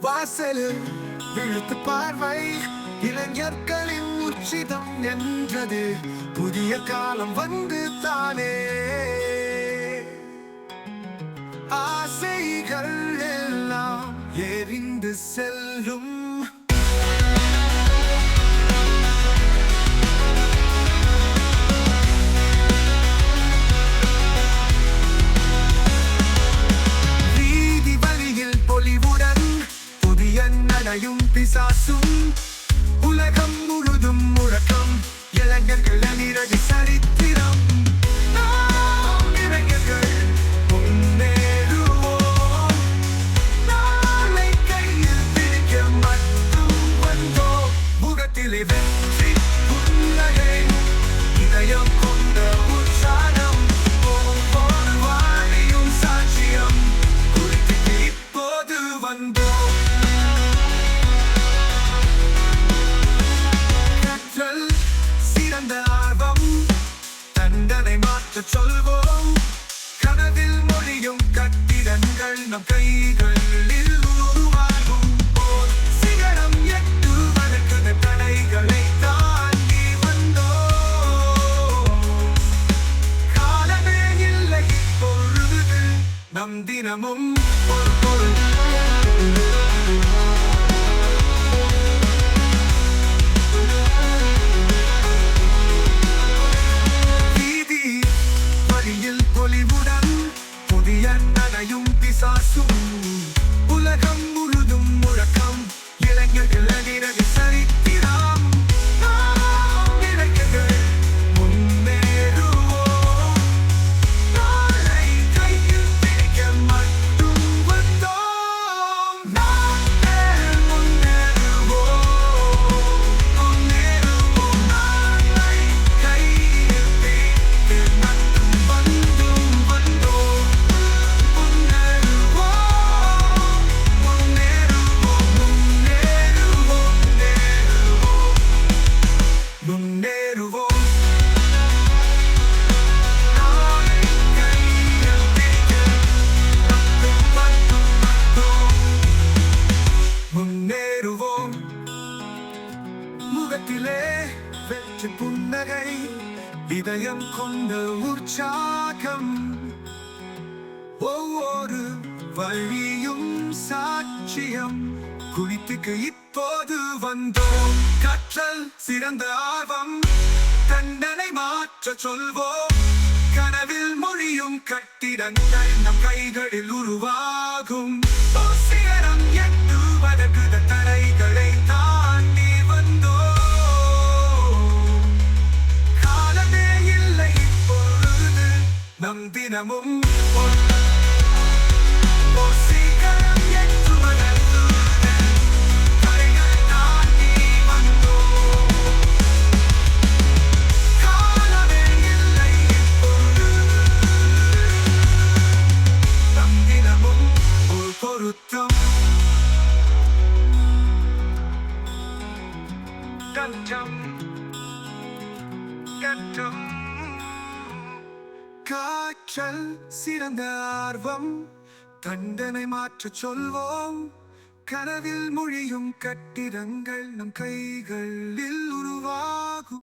வாசலில் விழுத்து பார்வை. இளைஞர்களின் உச்சிதம் என்றது. புதிய காலம் வந்து தானே. ஆசை தண்டனை சொல்வோம். கனவில் மொழியும் கட்டிடங்கள் நம் கைகளில் உருவாகும் போர் சிகரம் எட்டுவதற்கு தடைகளை தாண்டி வந்தோம். காலமே இல்லை பொழுது நம் தினமும் ஒரு பொருள். வெற்றி புன்னகை இதயம் கொண்ட உற்சாகம். ஒவ்வொரு வழியும் சாட்சியம் குறித்துக்கு இப்போது வந்தோம். கற்றல் சிறந்த ஆர்வம் தண்டனை மாற்ற சொல்வோம். கனவில் மொழியும் கட்டிடங்கள் நம் கைகளில் உருவாகும். ஓர் சிகரம் எட்டுவதற்கு தடைகளை நம் தினமும் ஒரு- ஓர் சிகரம் எட்டுவதற்கு காற்றல் சிறந்த ஆர்வம். தண்டனை மாற்றச் சொல்வோம். கனவில் மொழியும் கட்டிடங்கள் நம் கைகளில் உருவாகும்.